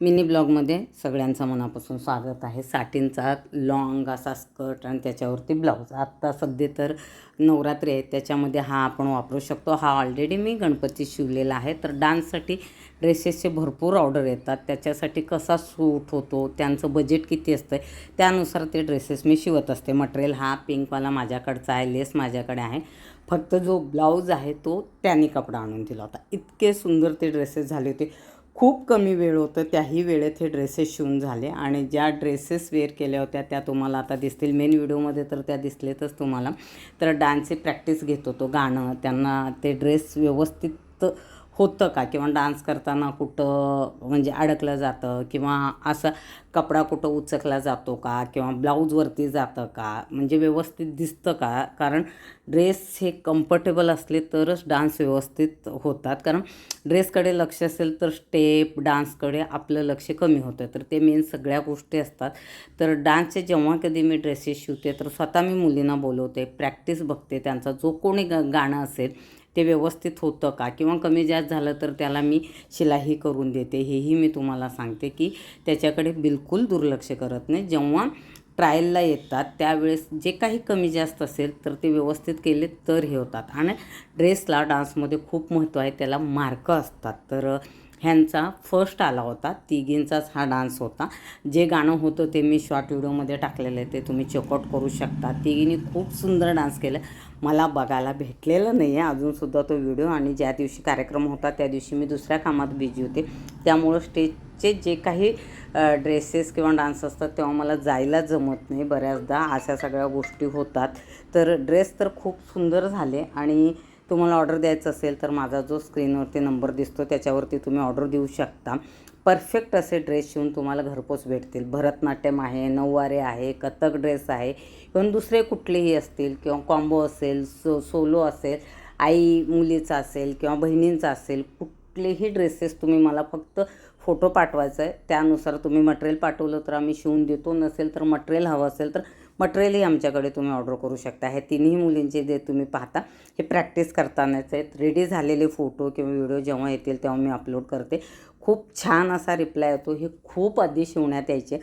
Mini ब्लॉगमध्ये सगळ्यांचं मनापासून स्वागत आहे. साटींचा लॉंग असा स्कर्ट आणि त्याच्यावरती ब्लाऊज आत्ता सध्या तर नवरात्री आहे त्याच्यामध्ये हा आपण वापरू शकतो. हा ऑलरेडी मी गणपती शिवलेला आहे. तर डान्ससाठी ड्रेसेसचे भरपूर ऑर्डर येतात. त्याच्यासाठी कसा सूट होतो त्यांचं बजेट किती असतं त्यानुसार ते ड्रेसेस मी शिवत असते. मटेरियल हा पिंकवाला माझ्याकडचा आहे लेस माझ्याकडे आहे. फक्त जो ब्लाऊज आहे तो त्याने कपडा आणून दिला होता. इतके सुंदर ते ड्रेसेस झाले होते. खूप कमी वेळ होतं त्याही वेळेत हे ड्रेसेस शिवून झाले. आणि ज्या ड्रेसेस वेअर केल्या होत्या त्या तुम्हाला आता दिसतील. मेन व्हिडिओमध्ये तर त्या दिसलेतच तुम्हाला. तर डान्सची प्रॅक्टिस घेत होतो गाणं. त्यांना ते ड्रेस व्यवस्थित होतं का? किंवा डान्स करताना कुठं म्हणजे अडकलं जातं किंवा असं कपडा कुठं उचकला जातो का? किंवा ब्लाऊजवरती जातं का? म्हणजे व्यवस्थित दिसतं का? कारण ड्रेस हे कम्फर्टेबल असले तरच डान्स व्यवस्थित होतात. कारण ड्रेसकडे लक्ष असेल तर स्टेप डान्सकडे आपलं लक्ष कमी होतं. तर ते मेन सगळ्या गोष्टी असतात. तर डान्सचे जेव्हा कधी मी ड्रेसेस शिवते तर स्वतः मी मुलींना बोलवते प्रॅक्टिस बघते त्यांचा. जो कोणी ग गाणं असेल ते व्यवस्थित होतं का? किंवा कमी जास्त झालं तर त्याला मी शिलाई करून देते. हेही मी तुम्हाला सांगते की त्याच्याकडे बिलकुल दुर्लक्ष करत नाही. जेव्हा ट्रायलला येतात त्यावेळेस जे काही कमी जास्त असेल तर ते व्यवस्थित केले तर हे होतात. आणि ड्रेसला डान्समध्ये खूप महत्त्व आहे. त्याला मार्क असतात. तर ह्यांचा फर्स्ट आला होता. तिघींचाच हा डान्स होता. जे गाणं होतं ते मी शॉर्ट व्हिडिओमध्ये टाकलेलं आहे. ते तुम्ही चेकआउट करू शकता. तिघींनी खूप सुंदर डान्स केला. मला बघायला भेटलेलं नाही आहे अजूनसुद्धा तो व्हिडिओ आणि ज्या दिवशी कार्यक्रम होता त्या दिवशी मी दुसऱ्या कामात बिझी होते. त्यामुळं स्टेजचे जे काही ड्रेसेस किंवा डान्स असतात तेव्हा मला जायला जमत नाही. बऱ्याचदा अशा सगळ्या गोष्टी होतात. तर ड्रेस तर खूप सुंदर झाले आणि तुम्हाला ऑर्डर द्यायचं असेल तर माझा जो स्क्रीनवरती नंबर दिसतो त्याच्यावरती तुम्ही ऑर्डर देऊ शकता. परफेक्ट असे ड्रेस शिवून तुम्हाला घरपोच भेटतील. भरतनाट्यम आहे नऊवारे आहे कथक ड्रेस आहे. किंवा दुसरे कुठलेही असतील किंवा कॉम्बो असेल सो सोलो असेल आई मुलीचा असेल किंवा बहिणींचा असेल कुठलेही ड्रेसेस तुम्ही मला फक्त फोटो पाठवायचा आहे त्यानुसार तुम्ही मटेरियल पाठवलं तर आम्ही शिवून देतो. नसेल तर मटेरियल हवं असेल तर मटेरियलही आमच्याकडे तुम्ही ऑर्डर करू शकता. हे तिन्ही मुलींचे जे तुम्ही पाहता हे प्रॅक्टिस करतानाच आहेत. रेडी झालेले फोटो किंवा व्हिडिओ जेव्हा येतील तेव्हा मी अपलोड करते. खूप छान असा रिप्लाय येतो. हे खूप आधी शिवण्यात यायचे.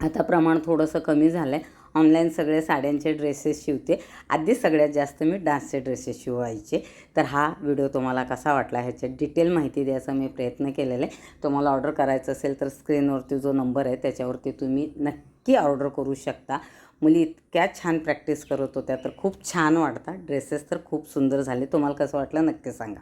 आता प्रमाण थोडंसं कमी झालं आहे ऑनलाईन सगळे साड्यांचे ड्रेसेस शिवते. आधी सगळ्यात जास्त मी डान्सचे ड्रेसेस शिवायचे. तर हा व्हिडिओ तुम्हाला कसा वाटला ह्याच्यात डिटेल माहिती द्यायचा मी प्रयत्न केलेला. आहे तुम्हाला ऑर्डर करायचं असेल तर स्क्रीनवरती जो नंबर आहे त्याच्यावरती तुम्ही नक्की ऑर्डर करू शकता. मुली इतक्या छान प्रॅक्टिस करत होत्या तर खूप छान वाटतात ड्रेसेस तर खूप सुंदर झाले. तुम्हाला कसं वाटलं नक्की सांगा.